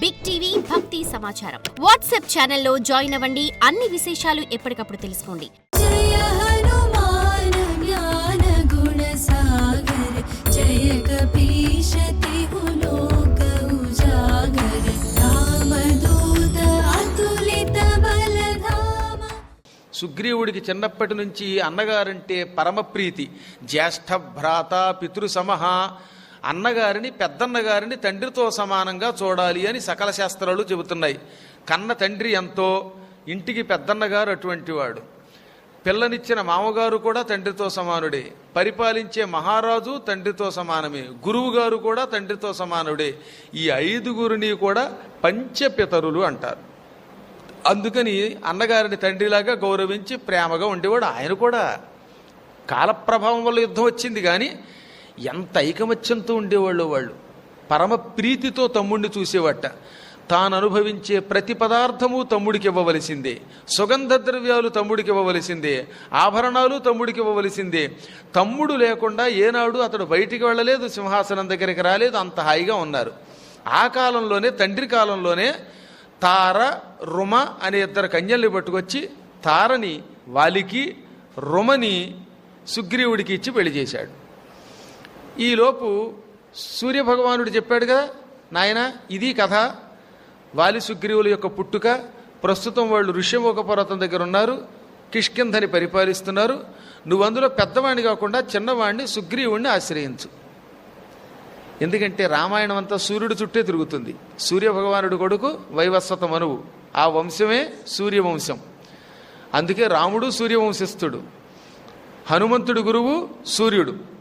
Big TV భక్తి సమాచారం WhatsApp ఛానల్లో జాయిన్ అవ్వండి. అన్ని విశేషాలు ఎప్పటికప్పుడు తెలుసుకోండి. సుగ్రీవుడికి చిన్నప్పటి నుంచి అన్నగారంటే పరమప్రీతి. జ్యేష్ఠ భ్రాత పితృసమహ అన్నగారిని పెద్దన్నగారిని తండ్రితో సమానంగా చూడాలి అని సకల శాస్త్రాలు చెబుతున్నాయి. కన్న తండ్రి ఎంతో ఇంటికి పెద్దన్నగారు అటువంటి వాడు. పిల్లనిచ్చిన మామగారు కూడా తండ్రితో సమానుడే. పరిపాలించే మహారాజు తండ్రితో సమానమే. గురువు గారు కూడా తండ్రితో సమానుడే. ఈ ఐదుగురిని కూడా పంచపితరులు అంటారు. అందుకని అన్నగారిని తండ్రిలాగా గౌరవించి ప్రేమగా ఉండేవాడు. ఆయన కూడా కాలప్రభావం వల్ల యుద్ధం వచ్చింది కానీ ఎంత ఐకమత్యంతో ఉండేవాళ్ళు వాళ్ళు. పరమ ప్రీతితో తమ్ముడిని చూసేవట. తాను అనుభవించే ప్రతి పదార్థము తమ్ముడికి ఇవ్వవలసిందే సుగంధ ద్రవ్యాలు తమ్ముడికి ఇవ్వవలసిందే ఆభరణాలు తమ్ముడికి ఇవ్వవలసిందే తమ్ముడు లేకుండా ఏనాడు అతడు బయటికి వెళ్ళలేదు సింహాసనం దగ్గరికి రాలేదు అంత హాయిగా ఉన్నారు. ఆ కాలంలోనే తండ్రి కాలంలోనే తార రుమ అనే ఇద్దరు కన్యల్ని పట్టుకొచ్చి తారని వాలికి రుమని సుగ్రీవుడికి ఇచ్చి పెళ్ళి చేశాడు. ఈలోపు సూర్యభగవానుడు చెప్పాడు కదా నాయన ఇది కథ. వాలి సుగ్రీవుల యొక్క పుట్టుక ప్రస్తుతం వాళ్ళు ఋష్యముఖ పర్వతం దగ్గర ఉన్నారు కిష్కింధని పరిపాలిస్తున్నారు. నువ్వు అందులో పెద్దవాణ్ణి కాకుండా చిన్నవాణ్ణి సుగ్రీవుణ్ణి ఆశ్రయించు. ఎందుకంటే రామాయణం అంతా సూర్యుడు చుట్టే తిరుగుతుంది. సూర్యభగవానుడు కొడుకు వైవస్వత మనువు. ఆ వంశమే సూర్యవంశం. అందుకే రాముడు సూర్యవంశస్థుడు. హనుమంతుడు గురువు సూర్యుడు.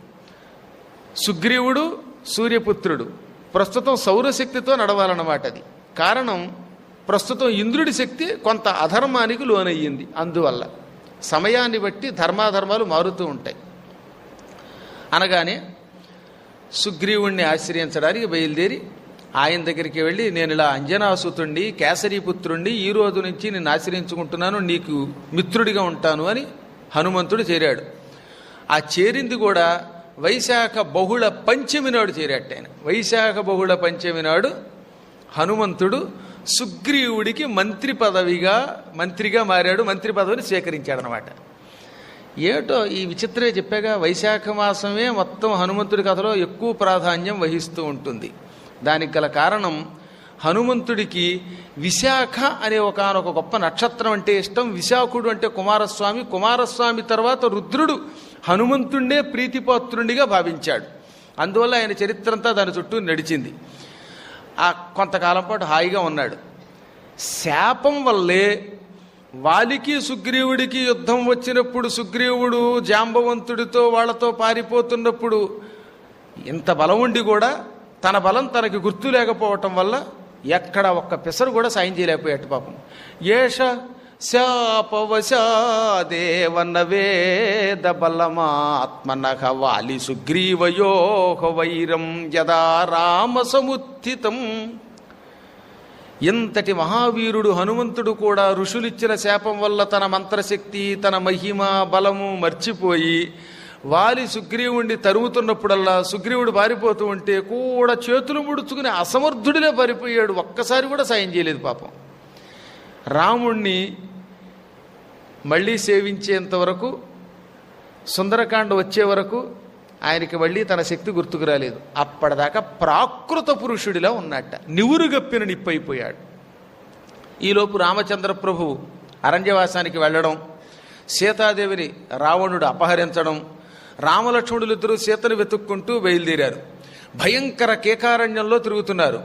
సుగ్రీవుడు సూర్యపుత్రుడు. ప్రస్తుతం సౌరశక్తితో నడవాలన్నమాట అది. కారణం ప్రస్తుతం ఇంద్రుడి శక్తి కొంత అధర్మానికి లోనయ్యింది. అందువల్ల సమయాన్ని బట్టి ధర్మాధర్మాలు మారుతూ ఉంటాయి. అనగానే సుగ్రీవుణ్ణి ఆశ్రయించడానికి బయలుదేరి ఆయన దగ్గరికి వెళ్ళి నేను ఇలా అంజనాసుతుండి కేసరీపుత్రుణ్ణి ఈ రోజు నుంచి నేను ఆశ్రయించుకుంటున్నాను నీకు మిత్రుడిగా ఉంటాను అని హనుమంతుడు చేరాడు. ఆ చేరింది కూడా వైశాఖ బహుళ పంచమి నాడు చేరాట ఆయన. వైశాఖ బహుళ పంచమి నాడు హనుమంతుడు సుగ్రీవుడికి మంత్రి పదవిగా మంత్రిగా మారాడు మంత్రి పదవిని స్వీకరించాడనమాట ఏటో ఈ విచిత్రమే చెప్పాగా వైశాఖ మాసమే మొత్తం హనుమంతుడి కథలో ఎక్కువ ప్రాధాన్యం వహిస్తూ ఉంటుంది. దానికి గల కారణం హనుమంతుడికి విశాఖ అనే ఒకనొక గొప్ప నక్షత్రం అంటే ఇష్టం. విశాఖుడు అంటే కుమారస్వామి. కుమారస్వామి తర్వాత రుద్రుడు హనుమంతుణ్ణే ప్రీతిపాత్రుడిగా భావించాడు. అందువల్ల ఆయన చరిత్ర అంతా దాని చుట్టూ నడిచింది. ఆ కొంతకాలం పాటు హాయిగా ఉన్నాడు. శాపం వల్లే వాలికి సుగ్రీవుడికి యుద్ధం వచ్చినప్పుడు సుగ్రీవుడు జాంబవంతుడితో వాళ్ళతో పారిపోతున్నప్పుడు ఇంత బలం ఉండి కూడా తన బలం తనకి గుర్తు లేకపోవటం వల్ల ఎక్కడ ఒక్క పిసరు కూడా సాయం చేయలేకపోయాడు పాపం. ఏష శాపవశాదేవన్న వేద బలమాత్మనః వాలి సుగ్రీవయోహ వైరం యదా రామ సముత్థితం ఇంతటి మహావీరుడు హనుమంతుడు కూడా ఋషులిచ్చిన శాపం వల్ల తన మంత్రశక్తి తన మహిమ బలము మర్చిపోయి వాలి సుగ్రీవుణ్ణి తరుముతున్నప్పుడల్లా సుగ్రీవుడు పారిపోతూ ఉంటే కూడా చేతులు ముడుచుకుని అసమర్థుడిలే పారిపోయాడు. ఒక్కసారి కూడా సాయం చేయలేదు పాపం. రాముణ్ణి మళ్ళీ సేవించేంత వరకు సుందరకాండ వచ్చే వరకు ఆయనకి మళ్ళీ తన శక్తి గుర్తుకు రాలేదు. అప్పటిదాకా ప్రాకృత పురుషుడిలా ఉన్నట్ట నివురుగప్పిన నిప్పైపోయాడు. ఈలోపు రామచంద్ర ప్రభువు అరణ్యవాసానికి వెళ్ళడం సీతాదేవిని రావణుడు అపహరించడం రామలక్ష్మణులు ఇద్దరూ సీతను వెతుక్కుంటూ బయలుదేరారు. భయంకర కేకారణ్యంలో తిరుగుతున్నారు.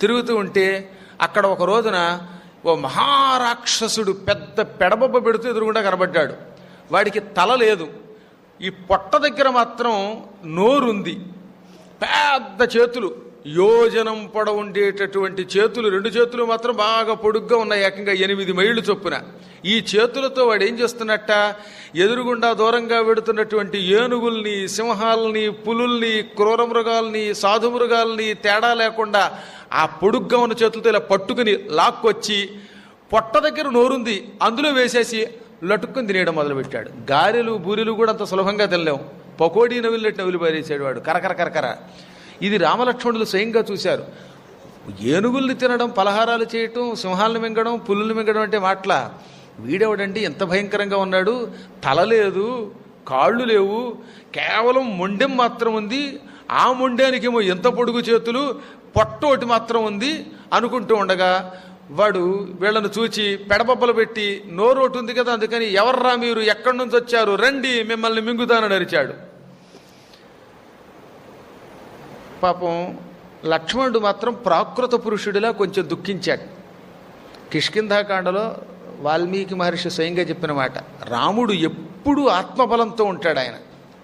తిరుగుతూ ఉంటే అక్కడ ఒక రోజున ఓ మహారాక్షసుడు పెద్ద పెడబొబ్బ పెడుతూ ఎదురుగుండా కనబడ్డాడు. వాడికి తల లేదు. ఈ పొట్ట దగ్గర మాత్రం నోరుంది. పెద్ద చేతులు. యోజనం పొడవుండేటటువంటి చేతులు రెండు చేతులు మాత్రం బాగా పొడుగ్గా ఉన్నాయి ఏకంగా ఎనిమిది మైళ్ళు చొప్పున. ఈ చేతులతో వాడు ఏం చేస్తున్నట్ట? ఎదురుగుండా దూరంగా వెడుతున్నటువంటి ఏనుగుల్ని సింహాలని పులుల్ని క్రూర మృగాల్ని సాధు మృగాల్ని తేడా లేకుండా ఆ పొడుగ్గా ఉన్న చేతులతో ఇలా పట్టుకుని లాక్కొచ్చి పొట్ట దగ్గర నోరుంది అందులో వేసేసి లటుక్కుని తినేయడం మొదలుపెట్టాడు. గారెలు బూరెలు కూడా అంత సులభంగా తినలేము పకోడీ నవిలినట్టు నవిలి పారేసాడు వాడు కరకర కరకర. ఇది రామలక్ష్మణులు స్వయంగా చూశారు. ఏనుగుల్ని తినడం పలహారాలు చేయటం సింహాలను మింగడం పులుల్ని మింగడం అంటే మాటల? వీడెవడండి? ఎంత భయంకరంగా ఉన్నాడు? తల లేదు కాళ్ళు లేవు కేవలం మొండెం మాత్రం ఉంది. ఆ మొండానికేమో ఎంత పొడుగు చేతులు పొట్టోటి మాత్రం ఉంది అనుకుంటూ ఉండగా వాడు వీళ్ళను చూచి పెడబొబ్బలు పెట్టి నోరోటు ఉంది కదా అందుకని ఎవర్రా మీరు? ఎక్కడి నుంచి వచ్చారు? రండి మిమ్మల్ని మింగుతానని అరిచాడు. పాపం లక్ష్మణుడు మాత్రం ప్రాకృత పురుషుడిలా కొంచెం దుఃఖించాడు. కిష్కింధాకాండలో వాల్మీకి మహర్షి స్వయంగా చెప్పిన మాట రాముడు ఎప్పుడూ ఆత్మబలంతో ఉంటాడు ఆయన.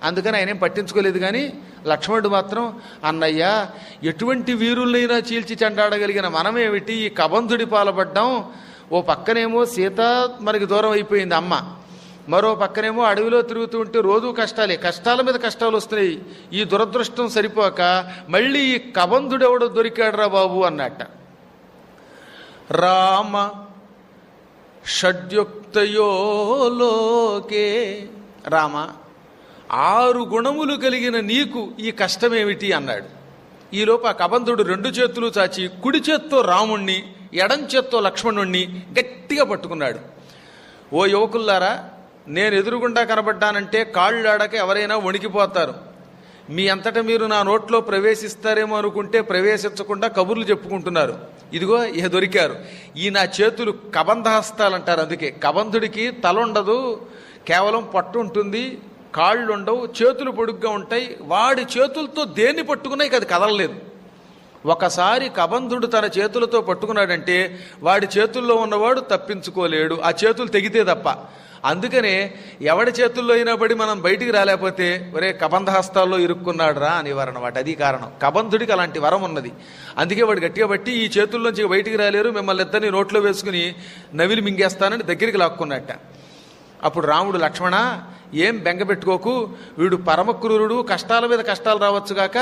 అందుకని ఆయన ఏం పట్టించుకోలేదు కానీ లక్ష్మణుడు మాత్రం అన్నయ్య ఎటువంటి వీరులైనా చీల్చి చెండాడగలిగిన మనమేమిటి? ఈ కబంధుడి పాలపడ్డాం. ఓ పక్కనేమో సీత మనకి దూరం అయిపోయింది అమ్మ. మరో పక్కనేమో అడవిలో తిరుగుతూ ఉంటే రోజు కష్టాలే. కష్టాల మీద కష్టాలు వస్తున్నాయి. ఈ దురదృష్టం సరిపోక మళ్ళీ ఈ కబంధుడెవడో దొరికాడురా బాబు అన్నట్ట. రామ షడ్యుక్తయో లోకే. రామ ఆరు గుణములు కలిగిన నీకు ఈ కష్టమేమిటి అన్నాడు. ఈలోపు ఆ కబంధుడు రెండు చేతులు చాచి కుడి చేత్తో రాముణ్ణి ఎడం చేత్తో లక్ష్మణుణ్ణి గట్టిగా పట్టుకున్నాడు. ఓ యువకుల్లారా నేను ఎదురుగుండా కనబడ్డానంటే కాళ్ళాడక ఎవరైనా వణికిపోతారు. మీ అంతటా మీరు నా నోట్లో ప్రవేశిస్తారేమో అనుకుంటే ప్రవేశించకుండా కబుర్లు చెప్పుకుంటున్నారు. ఇదిగో ఇహ దొరికారు. ఈ నా చేతులు కబంధహస్తాలు అంటారు అందుకే. కబంధుడికి తల ఉండదు కేవలం పట్టు ఉంటుంది కాళ్ళు ఉండవు చేతులు పొడుగ్గా ఉంటాయి. వాడి చేతులతో దేన్ని పట్టుకున్నా ఇక అది కదలలేదు. ఒకసారి కబంధుడు తన చేతులతో పట్టుకున్నాడంటే వాడి చేతుల్లో ఉన్నవాడు తప్పించుకోలేడు ఆ చేతులు తెగితే తప్ప. అందుకనే ఎవడి చేతుల్లో అయినా పడి మనం బయటికి రాలేకపోతే ఒరే కబంధ హస్తాల్లో ఇరుక్కున్నాడు రా అనేవారు అనమాట అది కారణం. కబంధుడికి అలాంటి వరం ఉన్నది. అందుకే వాడు గట్టిగా బట్టి ఈ చేతుల్లోంచి బయటికి రాలేరు మిమ్మల్ని ఇద్దరిని నోట్లో వేసుకుని నవిలి మింగేస్తానని దగ్గరికి లాక్కున్నట్ట. అప్పుడు రాముడు లక్ష్మణ ఏం బెంగపెట్టుకోకు వీడు పరమక్రూరుడు కష్టాల మీద కష్టాలు రావచ్చుగాక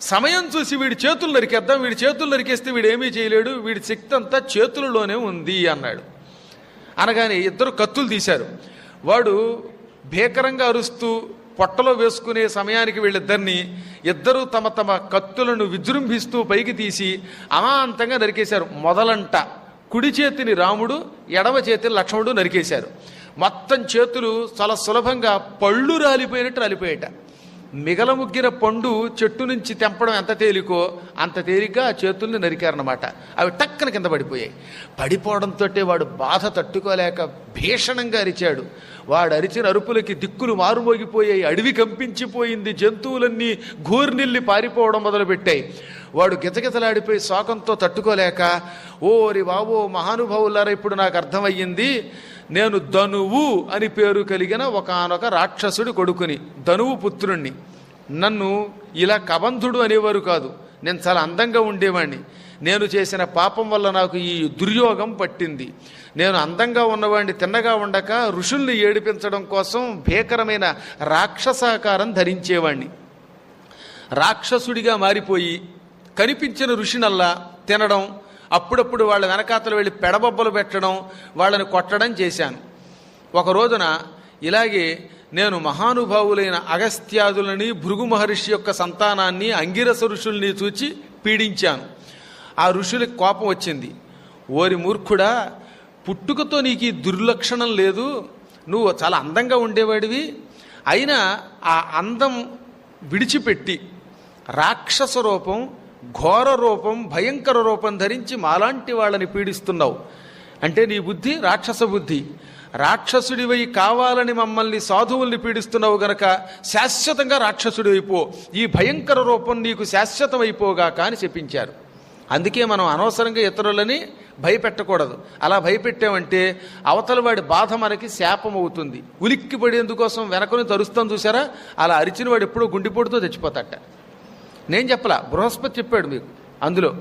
సమయం చూసి వీడి చేతులు నరికేద్దాం వీడి చేతులు నరికేస్తే వీడు ఏమీ చేయలేడు వీడి శక్తి అంతా చేతులలోనే ఉంది అన్నాడు. అనగానే ఇద్దరు కత్తులు తీశారు. వాడు భీకరంగా అరుస్తూ పొట్టలో వేసుకునే సమయానికి వీళ్ళిద్దరిని ఇద్దరు తమ తమ కత్తులను విజృంభిస్తూ పైకి తీసి అమాంతంగా నరికేశారు. మొదలంట కుడి చేతిని రాముడు ఎడమ చేతిని లక్ష్మణుడు నరికేశారు. మొత్తం చేతులు చాలా సులభంగా పళ్ళు రాలిపోయినట్టు రాలిపోయేట మిగలముగ్గిన పండు చెట్టు నుంచి తెంపడం ఎంత తేలికో అంత తేలిక ఆ చేతుల్ని నరికారనమాట అవి టక్కన కింద పడిపోయాయి. పడిపోవడంతో వాడు బాధ తట్టుకోలేక భీషణంగా అరిచాడు. వాడు అరిచిన అరుపులకి దిక్కులు మారుమోగిపోయాయి అడవి కంపించిపోయింది జంతువులన్నీ ఘూర్నిల్లి పారిపోవడం మొదలుపెట్టాయి. వాడు గిజగిజలాడిపోయి శోకంతో తట్టుకోలేక ఓరి బావో మహానుభావులారా ఇప్పుడు నాకు అర్థమయ్యింది. నేను ధనువు అని పేరు కలిగిన ఒకానొక రాక్షసుడి కొడుకుని ధనువు పుత్రుణ్ణి. నన్ను ఇలా కబంధుడు అనేవారు కాదు. నేను చాలా అందంగా ఉండేవాణ్ణి. నేను చేసిన పాపం వల్ల నాకు ఈ దుర్యోగం పట్టింది. నేను అందంగా ఉన్నవాడిని తిన్నగా ఉండక ఋషుల్ని ఏడిపించడం కోసం భీకరమైన రాక్షసాకారం ధరించేవాణ్ణి. రాక్షసుడిగా మారిపోయి కనిపించిన ఋషినల్లా తినడం అప్పుడప్పుడు వాళ్ళ వెనకాతలు వెళ్ళి పెడబొబ్బలు పెట్టడం వాళ్ళని కొట్టడం చేశాను. ఒక రోజున ఇలాగే నేను మహానుభావులైన అగస్త్యాదులని భృగు మహర్షి యొక్క సంతానాన్ని అంగిరస ఋషుల్ని చూచి పీడించాను. ఆ ఋషులకి కోపం వచ్చింది. ఓరి మూర్ఖుడా పుట్టుకతో నీకు ఈ దుర్లక్షణం లేదు. నువ్వు చాలా అందంగా ఉండేవాడివి. అయినా ఆ అందం విడిచిపెట్టి రాక్షస రూపం ఘోర రూపం భయంకర రూపం ధరించి మాలాంటి వాళ్ళని పీడిస్తున్నావు. అంటే నీ బుద్ధి రాక్షస బుద్ధి. రాక్షసుడివై కావాలని మమ్మల్ని సాధువుల్ని పీడిస్తున్నావు గనక శాశ్వతంగా రాక్షసుడి అయిపో. ఈ భయంకర రూపం నీకు శాశ్వతమైపోగాక అని చెప్పించారు. అందుకే మనం అనవసరంగా ఇతరులని భయపెట్టకూడదు. అలా భయపెట్టామంటే అవతల వాడి బాధ మనకి శాపం అవుతుంది ఉలిక్కి పడేందుకోసం వెనకని తరుస్తాం చూసారా అలా అరిచిన వాడు ఎప్పుడో గుండెపోటుతో చచ్చిపోతాట. నేను చెప్పలా బృహస్పతి చెప్పాడు మీకు. అందులో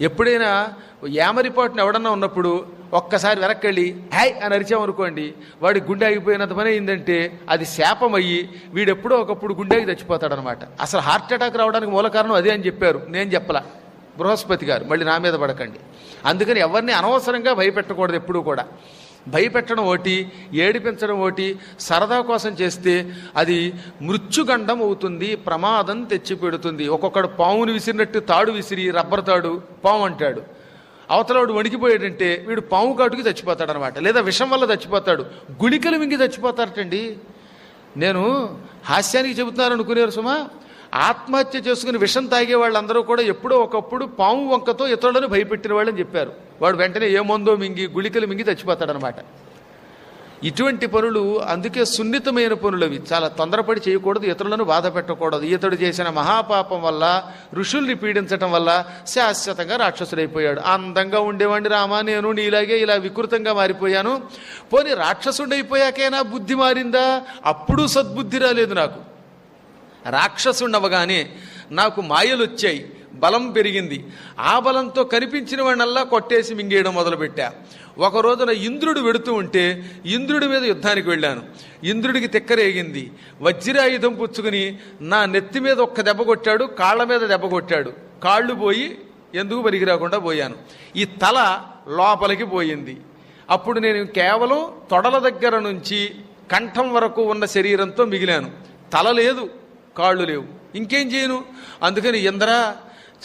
ఎప్పుడైనా యామరిపాటును ఎవడన్నా ఉన్నప్పుడు ఒక్కసారి వెనక్కెళ్ళి హాయ్ అని అరిచామనుకోండి వాడి గుండె ఆగిపోయినంత పని అయిందంటే అది శాపం అయ్యి వీడెప్పుడో ఒకప్పుడు గుండెకి చచ్చిపోతాడనమాట. అసలు హార్ట్ అటాక్ రావడానికి మూల కారణం అదే అని చెప్పారు. నేను చెప్పలా బృహస్పతి గారు మళ్ళీ నా మీద పడకండి. అందుకని ఎవరిని అనవసరంగా భయపెట్టకూడదు ఎప్పుడూ కూడా. భయపెట్టడం ఒకటి ఏడిపించడం ఒకటి సరదా కోసం చేస్తే అది మృత్యుగండం అవుతుంది ప్రమాదం తెచ్చిపెడుతుంది ఒక్కొక్కడు పావును విసిరినట్టు తాడు విసిరి రబ్బర్ తాడు పాము అంటాడు. అవతలవాడు వణికిపోయాడంటే వీడు పాము కాటుకి చచ్చిపోతాడు అనమాట లేదా విషం వల్ల చచ్చిపోతాడు. గుళికలు మింగి చచ్చిపోతారటండి. నేను హాస్యానికి చెబుతున్నాను అనుకునేరు సుమా. ఆత్మహత్య చేసుకుని విషం తాగే వాళ్ళందరూ కూడా ఎప్పుడో ఒకప్పుడు పాము వంకతో ఇతరులను భయపెట్టిన వాళ్ళని చెప్పారు. వాడు వెంటనే ఏ మందో మింగి గుళికలు మింగి చచ్చిపోతాడనమాట. ఇటువంటి పనులు అందుకే సున్నితమైన పనులు అవి చాలా తొందరపడి చేయకూడదు ఇతరులను బాధ పెట్టకూడదు. ఇతడు చేసిన మహాపాపం వల్ల ఋషుల్ని పీడించటం వల్ల శాశ్వతంగా రాక్షసుడైపోయాడు. అందంగా ఉండేవాడిని రామా నేను నీలాగే ఇలా వికృతంగా మారిపోయాను. పోనీ రాక్షసుడైపోయాకైనా? బుద్ధి మారిందా? అప్పుడు సద్బుద్ధి రాలేదు నాకు. రాక్షసుండవగానే నాకు మాయలు వచ్చాయి బలం పెరిగింది. ఆ బలంతో కనిపించిన వాడినల్లా కొట్టేసి మింగేయడం మొదలుపెట్టా. ఒక రోజున ఇంద్రుడు వెడుతూ ఉంటే ఇంద్రుడి మీద యుద్ధానికి వెళ్ళాను. ఇంద్రుడికి తిక్కరేగింది. వజ్రాయుధం పుచ్చుకుని నా నెత్తి మీద ఒక్క దెబ్బ కొట్టాడు కాళ్ళ మీద దెబ్బ కొట్టాడు. కాళ్ళు పోయి ఎందుకు పనికిరాకుండా పోయాను. ఈ తల లోపలికి పోయింది. అప్పుడు నేను కేవలం తొడల దగ్గర నుంచి కంఠం వరకు ఉన్న శరీరంతో మిగిలాను. తల లేదు కాళ్ళు లేవు. ఇంకేం చేయను? అందుకని ఇంద్రా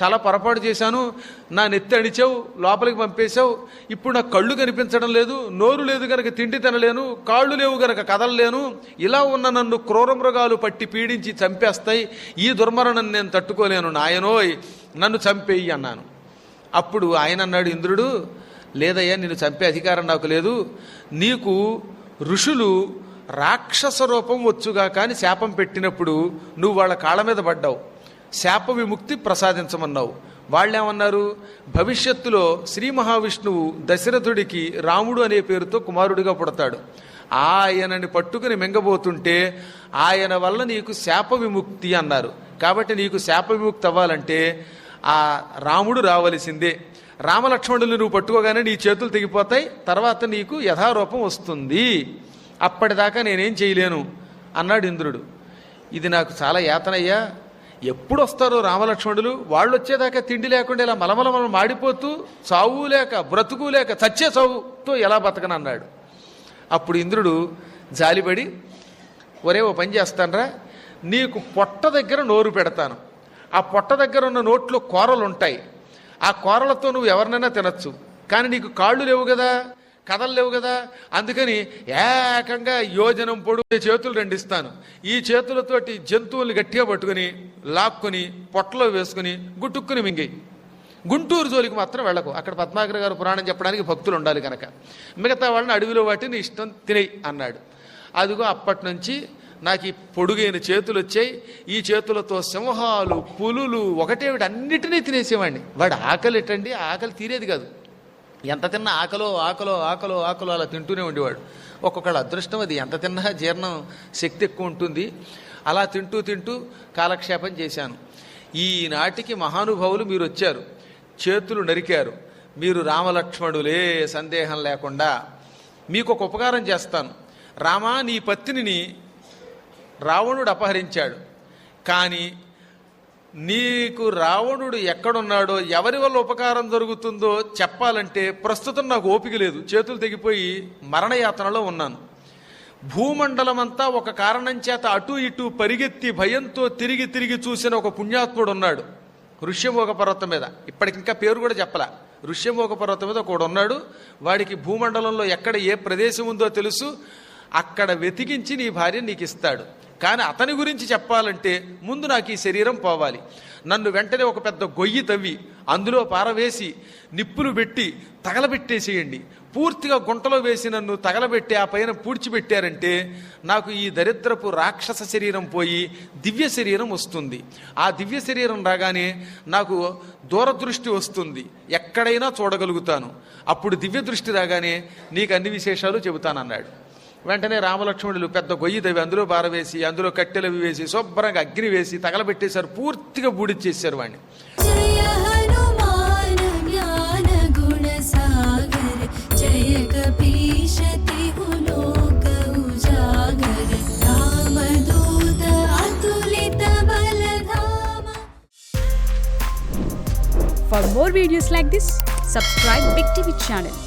చాలా పొరపాటు చేశాను. నా నెత్తి అణిచావు లోపలికి పంపేశావు. ఇప్పుడు నాకు కళ్ళు కనిపించడం లేదు నోరు లేదు గనక తిండి తినలేను కాళ్ళు లేవు గనక కదలలేను. ఇలా ఉన్న నన్ను క్రూర మృగాలు పట్టి పీడించి చంపేస్తాయి. ఈ దుర్మరణం నేను తట్టుకోలేను నాయనోయ్ నన్ను చంపేయి అన్నాను. అప్పుడు ఆయన అన్నాడు ఇంద్రుడు లేదయ్యా నిన్ను చంపే అధికారం నాకు లేదు. నీకు ఋషులు రాక్షస రూపం వచ్చుగా కానీ శాపం పెట్టినప్పుడు నువ్వు వాళ్ళ కాళ్ళ మీద పడ్డావు. శాప విముక్తి ప్రసాదించమన్నావు. వాళ్ళేమన్నారు? భవిష్యత్తులో శ్రీ మహావిష్ణువు దశరథుడికి రాముడు అనే పేరుతో కుమారుడిగా పుడతాడు. ఆయనని పట్టుకుని మింగబోతుంటే ఆయన వల్ల నీకు శాప విముక్తి అన్నారు. కాబట్టి నీకు శాప విముక్తి అవ్వాలంటే ఆ రాముడు రావలసిందే. రామలక్ష్మణులు నువ్వు పట్టుకోగానే నీ చేతులు తెగిపోతాయి తర్వాత నీకు యథారూపం వస్తుంది. అప్పటిదాకా నేనేం చేయలేను అన్నాడు ఇంద్రుడు. ఇది నాకు చాలా యాతనయ్యా. ఎప్పుడు వస్తారో రామలక్ష్మణులు వాళ్ళు వచ్చేదాకా తిండి లేకుండా ఇలా మలమలమలం మాడిపోతూ చావు లేక బ్రతుకు లేక చచ్చే చావుతో ఎలా బతకనన్నాడు. అప్పుడు ఇంద్రుడు జాలిపడి ఒరే ఓ పని చేస్తానరా నీకు పొట్ట దగ్గర నోరు పెడతాను. ఆ పొట్ట దగ్గర ఉన్న నోట్లో కూరలు ఉంటాయి ఆ కూరలతో నువ్వు ఎవరినైనా తినచ్చు. కానీ నీకు కాళ్ళు లేవు కదా. కథలు లేవు కదా? అందుకని ఏకంగా యోజనం పొడుగు చేతులు రెండిస్తాను. ఈ చేతులతోటి జంతువుల్ని గట్టిగా పట్టుకుని లాక్కుని పొట్టలో వేసుకుని గుట్టుక్కుని మింగి గుంటూరు జోలికి మాత్రం వెళ్ళకు. అక్కడ పద్మాకర్ గారు పురాణం చెప్పడానికి భక్తులు ఉండాలి కనుక మిగతా వాళ్ళని అడవిలో వాటిని ఇష్టం తినేయి అన్నాడు. అదిగో అప్పటి నుంచి నాకు ఈ పొడుగైన చేతులు వచ్చాయి. ఈ చేతులతో సింహాలు పులులు ఒకటేవిటి అన్నిటినీ తినేసేవాడిని. వాడు ఆకలి ఎట్టండి? ఆకలి తీరేది కాదు. ఎంత తిన్నా ఆకలో ఆకలో ఆకలో ఆకలో అలా తింటూనే ఉండేవాడు. ఒక్కొక్కళ్ళ అదృష్టం అది. ఎంత తిన్నా జీర్ణం శక్తి ఎక్కువ ఉంటుంది. అలా తింటూ తింటూ కాలక్షేపం చేశాను. ఈనాటికి మహానుభావులు మీరు వచ్చారు. చేతులు నరికారు. మీరు రామలక్ష్మణులే సందేహం లేకుండా మీకు ఒక ఉపకారం చేస్తాను. రామా నీ పత్నిని రావణుడు అపహరించాడు. కానీ నీకు రావణుడు ఎక్కడున్నాడో ఎవరి వల్ల ఉపకారం జరుగుతుందో చెప్పాలంటే ప్రస్తుతం నాకు ఓపిక లేదు. చేతులు తెగిపోయి మరణయాతనలో ఉన్నాను. భూమండలమంతా ఒక కారణం చేత అటు ఇటు పరిగెత్తి భయంతో తిరిగి తిరిగి చూసిన ఒక పుణ్యాత్ముడు ఉన్నాడు. ఋష్యమోగ పర్వతం మీద ఇప్పటికింకా పేరు కూడా చెప్పలా. ఋష్యమోగ పర్వతం మీద ఒకడు ఉన్నాడు. వాడికి భూమండలంలో ఎక్కడ ఏ ప్రదేశం ఉందో తెలుసు. అక్కడ వెతికించి నీ భార్య నీకు ఇస్తాడు కానీ అతని గురించి చెప్పాలంటే ముందు నాకు ఈ శరీరం పోవాలి. నన్ను వెంటనే ఒక పెద్ద గొయ్యి తవ్వి అందులో పారవేసి నిప్పులు పెట్టి తగలబెట్టేసేయండి. పూర్తిగా గుంటలో వేసి నన్ను తగలబెట్టి ఆ పైన పూడ్చిపెట్టారంటే నాకు ఈ దరిద్రపు రాక్షస శరీరం పోయి దివ్య శరీరం వస్తుంది. ఆ దివ్య శరీరం రాగానే నాకు దూరదృష్టి వస్తుంది. ఎక్కడైనా చూడగలుగుతాను. అప్పుడు దివ్య దృష్టి రాగానే నీకు అన్ని విశేషాలు చెబుతానన్నాడు. వెంటనే రామలక్ష్మణులు పెద్ద గొయ్యి తవి అందులో బారవేసి అందులో కట్టెలు వేసి శుభ్రంగా అగ్ని వేసి తగలబెట్టేశారు. పూర్తిగా బూడిచ్చేసారు వాడిని. For more videos like this, subscribe Big TV channel.